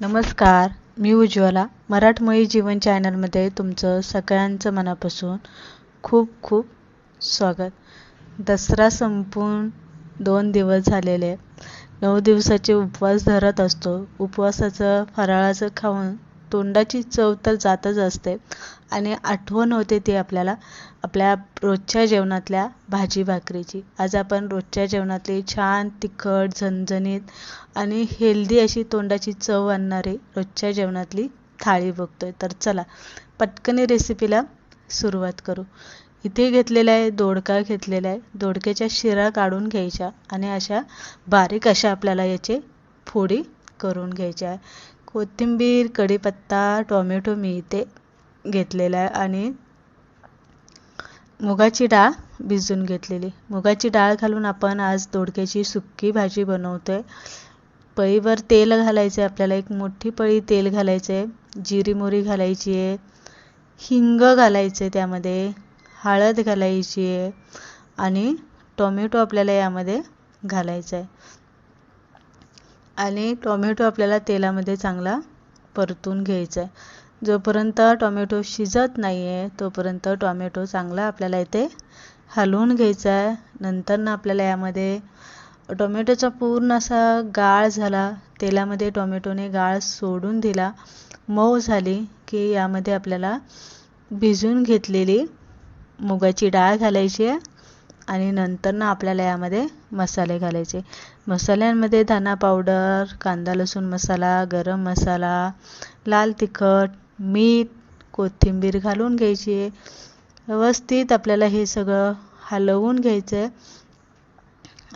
नमस्कार मी उज्ज्वला. मराठमोळी जीवन चॅनलमध्ये तुमचं सगळ्यांचं मनापासून खूप खूप स्वागत. दसरा संपून दोन दिवस झालेले. नऊ दिवसाचे उपवास धरत असतो. उपवासाचं फराळाचं खाऊन तोंडाची चव तर जातच असते. आणि आठवण होते ती आपल्याला आपल्या रोजच्या जेवणातल्या भाजी भाकरीची. आज आपण रोजच्या जेवणातली छान तिखट झणझणीत आणि हेल्दी अशी तोंडाची चव आणणारी रोजच्या जेवणातली थाळी बघतोय. तर चला पटकनी रेसिपीला सुरुवात करू. इथे घेतलेला आहे दोडका घेतलेला आहे. दोडक्याच्या शिरा काढून घ्यायच्या आणि अशा बारीक अशा आपल्याला याचे फोडी करून घ्यायच्या. आहे कोथिंबीर कढीपत्ता टोमॅटो मी इथे घेतलेला आहे आणि मुगाची डाळ भिजून घेतलेली. मुगाची डाळ घालून आपण आज दोडक्याची सुक्की भाजी बनवतो आहे पळीवर तेल घालायचं आहे आपल्याला एक मोठी पळी तेल घालायचं आहे जिरी मोरी घालायची आहे हिंग घालायचं आहे त्यामध्ये हळद घालायची आहे आणि टोमॅटो आपल्याला यामध्ये घालायचा आहे आणि टोमॅटो आपल्याला तेलामध्ये चांगला परतून घ्यायचा आहे. जोपर्यंत टोमॅटो शिजत नाही आहे तोपर्यंत टोमॅटो चांगला आपल्याला इथे हलवून घ्यायचा आहे. नंतर ना आपल्याला यामध्ये टोमॅटोचा पूर्ण असा गाळ झाला तेलामध्ये टोमॅटोने गाळ सोडून दिला मऊ झाली की यामध्ये आपल्याला भिजून घेतलेली मुगाची डाळ घालायची आहे. आणि नंतर ना आपल्याला यामध्ये मसाले घालायचे. मसाल्यांमध्ये धना पावडर कांदा लसूण मसाला गरम मसाला लाल तिखट मीठ कोथिंबीर घालून घ्यायची. आहे व्यवस्थित आपल्याला हे सगळं हलवून घ्यायचं आहे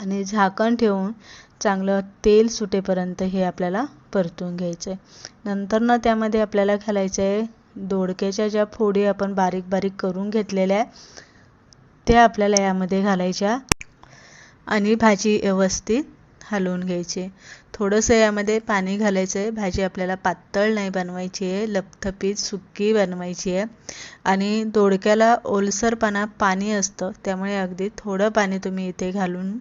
आणि झाकण ठेवून चांगलं तेल सुटेपर्यंत हे आपल्याला परतून घ्यायचं आहे नंतर ना त्यामध्ये आपल्याला घालायचं आहे दोडक्याच्या ज्या फोडी आपण बारीक बारीक करून घेतलेल्या आहे त्या आपल्याला यामध्ये घालायच्या आणि भाजी व्यवस्थित हलवून घ्यायची. थोडंसं यामध्ये पाणी घालायचं आहे भाजी आपल्याला पातळ नाही बनवायची आहे. लपथपीत सुक्की बनवायची आहे. आणि दोडक्याला ओलसरपणा पाणी असतं. त्यामुळे अगदी थोडं पाणी तुम्ही इथे घालून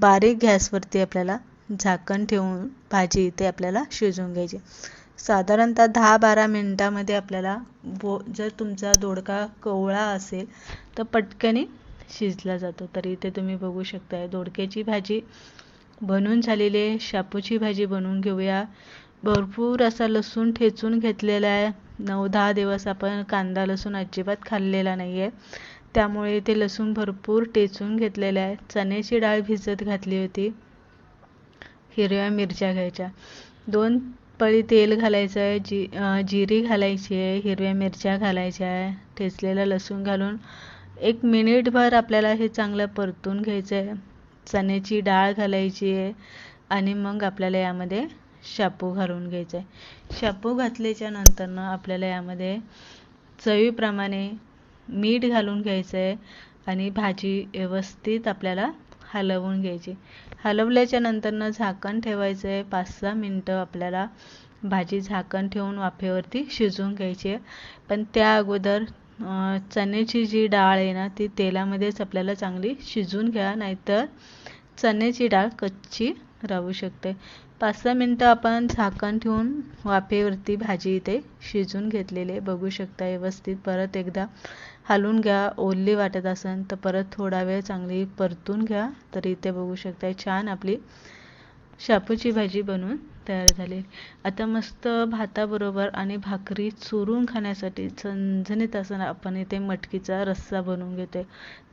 बारीक गॅसवरती आपल्याला झाकण ठेवून भाजी इथे आपल्याला शिजवून घ्यायची. साधारणतः दहा बारा मिनटामध्ये आपल्याला बो जर तुमचा दोडका कोवळा असेल तर पटकनी शिजला जातो. तर इथे तुम्ही बघू शकताय दोडक्याची भाजी बनून झालेली आहे. शापूची भाजी बनवून घेऊया. भरपूर असा लसूण ठेचून घेतलेला आहे. नऊ दहा दिवस आपण कांदा लसूण अजिबात खाल्लेला नाही आहे त्यामुळे ते लसूण भरपूर टेचून घेतलेलं आहे. चण्याची डाळ भिजत घातली होती. हिरव्या मिरच्या घ्यायच्या. दोन पळी तेल घालायचं आहे. जी जिरी घालायची आहे. हिरव्या मिरच्या घालायच्या आहे. ठेचलेलं लसूण घालून एक मिनिटभर आपल्याला हे चांगलं परतून घ्यायचं आहे चण्याची डाळ घालायची आहे आणि मग आपल्याला यामध्ये शापू घालून घ्यायचं आहे शापू घातल्याच्या नंतरनं आपल्याला यामध्ये चवीप्रमाणे मीठ घालून घ्यायचं आहे आणि भाजी व्यवस्थित आपल्याला हलवून घ्यायची. हलवल्याच्या नंतरनं झाकण ठेवायचं आहे पाच सहा मिनटं आपल्याला भाजी झाकण ठेवून वाफेवरती शिजवून घ्यायची आहे. पण त्या अगोदर चण्याची जी डाळ आहे ना ती तेलामध्येच आपल्याला चांगली शिजवून घ्या नाहीतर चण्याची डाळ कच्ची राहू शकते. पाच सहा मिनटं आपण झाकण ठेवून वाफेवरती भाजी इथे शिजून घेतलेले बघू शकता व्यवस्थित परत एकदा हलवून घ्या. ओलली वाटत असेल तर परत थोडा वेळ चांगली परतून घ्या. तर इथे बघू शकता छान आपली शापूची भाजी बनवून तयार झाली. आता मस्त भाताबरोबर आणि भाकरी चुरून खाण्यासाठी झणझणीत असताना आपण इथे मटकीचा रस्सा बनवून घेतो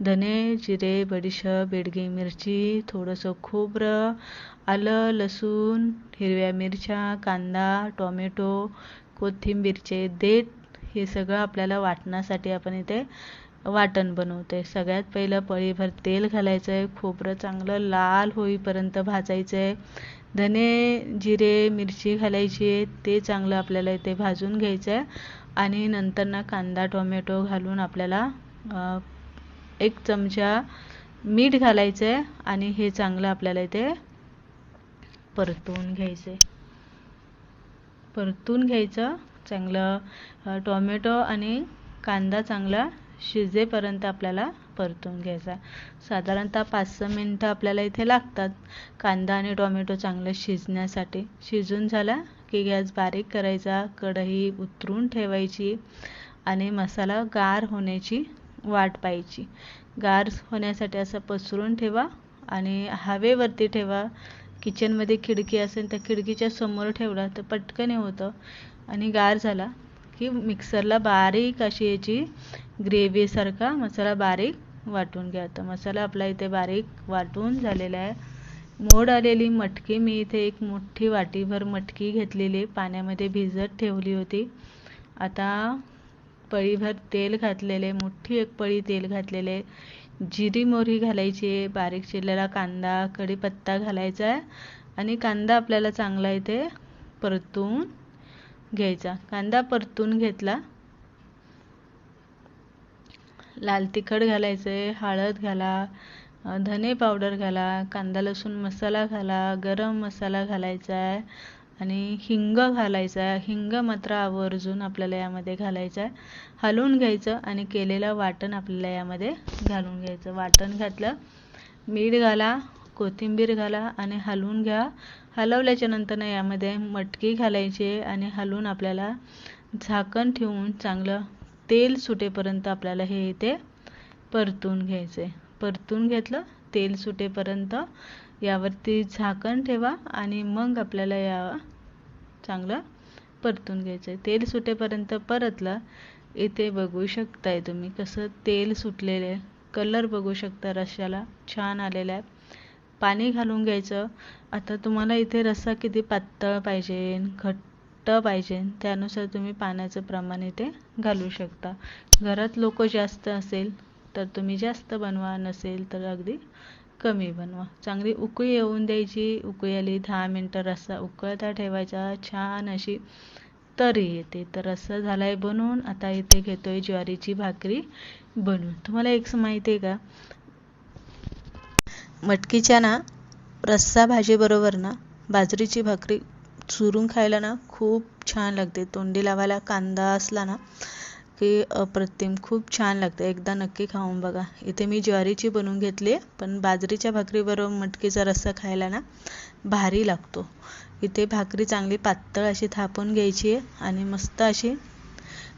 धने जिरे बडीशेप बेडगी मिरची थोडंसं खोबरं आलं लसूण हिरव्या मिरच्या कांदा टोमॅटो कोथिंबीरचे देठ हे सगळं आपल्याला वाटण्यासाठी आपण इथे वाटण बनवते सगळ्यात पहिलं पळीभर तेल घालायचं आहे खोबरं चांगलं लाल होईपर्यंत भाजायचं आहे धने जिरे मिरची घालायची आहे. ते चांगलं आपल्याला इथे भाजून घ्यायचं आहे आणि नंतर ना कांदा टोमॅटो घालून आपल्याला एक चमचा मीठ घालायचं आहे आणि हे चांगलं आपल्याला इथे परतून घ्यायचं आहे परतून घ्यायचं. चांगलं टोमॅटो आणि कांदा चांगला शिजेपर्यंत आपल्याला परतून घ्यायचा. साधारणतः पाच सहा मिनटं आपल्याला इथे लागतात. कांदा आणि टोमॅटो चांगलं शिजण्यासाठी. शिजून झाला की गॅस बारीक करायचा. कढई उतरून ठेवायची आणि मसाला गार होण्याची वाट पाहायची. गार होण्यासाठी असं पसरून ठेवा आणि हवेवरती ठेवा. किचनमध्ये खिडकी असेल त्या खिडकीच्या समोर ठेवला तर पटकन होतं आणि गार झाला की मिक्सरला बारीक अशी याची ग्रेव्हीसारखा मसाला बारीक वाटून घ्या. तर मसाला आपला इथे बारीक वाटून झालेला आहे. मोड आलेली मटकी मी इथे एक मोठी वाटीभर मटकी घेतलेली पाण्यामध्ये भिजत ठेवली होती. आता पळीभर तेल घातलेले मोठी एक पळी तेल घातलेले जिरी मोहरी घालायची आहे. बारीक चिरलेला कांदा कढीपत्ता घालायचा आहे. आणि कांदा आपल्याला चांगला इथे परतून घ्यायचा. कांदा परतून घेतला. लाल तिखट घालायचं आहे हळद घाला धने पावडर घाला कांदा लसूण मसाला घाला गरम मसाला घालायचा आहे आणि हिंग घालायचा आहे. हिंग मात्र आवर्जून आपल्याला यामध्ये घालायचं आहे. हलवून घ्यायचं आणि केलेलं वाटण आपल्याला यामध्ये घालून घ्यायचं. वाटण घातलं मीठ घाला कोथिंबीर घाला आणि हलवून घ्या. हलवल्याच्या नंतर यामध्ये मटकी घालायची आणि हलवून आपल्याला झाकण ठेवून चांगलं तेल सुटेपर्यंत आपल्याला हे इथे परतून घ्यायचे परतून घेतलं तेल सुटेपर्यंत यावरती झाकण ठेवा आणि मग आपल्याला या चांगलं परतून घ्यायचं आहे तेल सुटेपर्यंत परतलं इथे बघू शकताय तुम्ही कसं तेल सुटलेलं आहे. कलर बघू शकता रश्याला छान आलेला आहे. पाणी घालून घ्यायचं. आता तुम्हाला इथे रस्सा किती पातळ पाहिजे घट्ट पाहिजे त्यानुसार तुम्ही पाण्याचं प्रमाण इथे घालू शकता. घरात लोक जास्त असेल तर तुम्ही जास्त बनवा नसेल तर अगदी कमी बनवा. चांगली उकळी येऊन द्यायची उकळी आली दहा मिनटं रस्सा उकळता ठेवायचा छान अशी तरी येते. तर रस्सा झाला आहे बनवून आता इथे घेतो आहे ज्वारीची भाकरी बनवून. तुम्हाला एक माहिती आहे का? मटकीच्या ना रस्सा भाजीबरोबर ना बाजरीची भाकरी चुरून खायला ना खूप छान लागते. तोंडी लावायला कांदा असला ना की अप्रतिम खूप छान लागते. एकदा नक्की खाऊन बघा. इथे मी ज्वारीची बनवून घेतली आहे पण बाजरीच्या भाकरीबरोबर मटकीचा रस्सा खायला ना भारी लागतो. इथे भाकरी चांगली पातळ अशी थापून घ्यायची आहे आणि मस्त अशी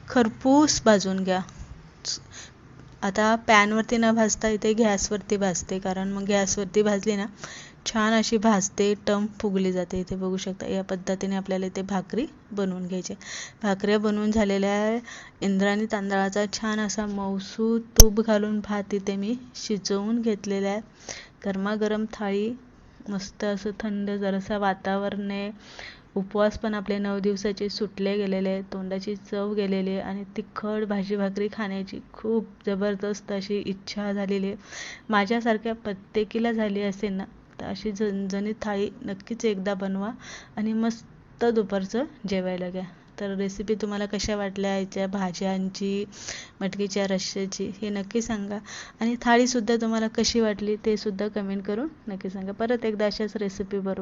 खरपूस भाजून घ्या. आता पॅनवरती न भाजता इथे गॅसवरती भाजते कारण मग गॅसवरती भाजली ना छान अशी भाजते टम फुगली जाते. इथे बघू शकता या पद्धतीने आपल्याला इथे भाकरी बनवून घ्यायची भाकऱ्या बनवून झालेल्या इंद्राणी तांदळाचा छान असा मौसू तूप घालून भात इथे मी शिजवून घेतलेला आहे. गरमागरम थाळी मस्त असं थंड जरासा वातावरण आहे उपवास पण आपले नऊ दिवसाचे सुटले गेलेले तोंडाची चव गेलेली आणि तिखट भाजी भाकरी खाण्याची खूप जबरदस्त अशी इच्छा झालेली. आहे माझ्यासारख्या प्रत्येकीला झाली असेल ना तर अशी झणझणीत थाळी नक्कीच एकदा बनवा आणि मस्त दुपारचं जेवायला घ्या. तर रेसिपी तुम्हाला कशा वाटल्या याच्या भाज्यांची मटकीच्या रश्श्याची हे नक्की सांगा. आणि थाळीसुद्धा तुम्हाला कशी वाटली ते सुद्धा कमेंट करून नक्की सांगा. परत एकदा अशाच रेसिपी बरोबर.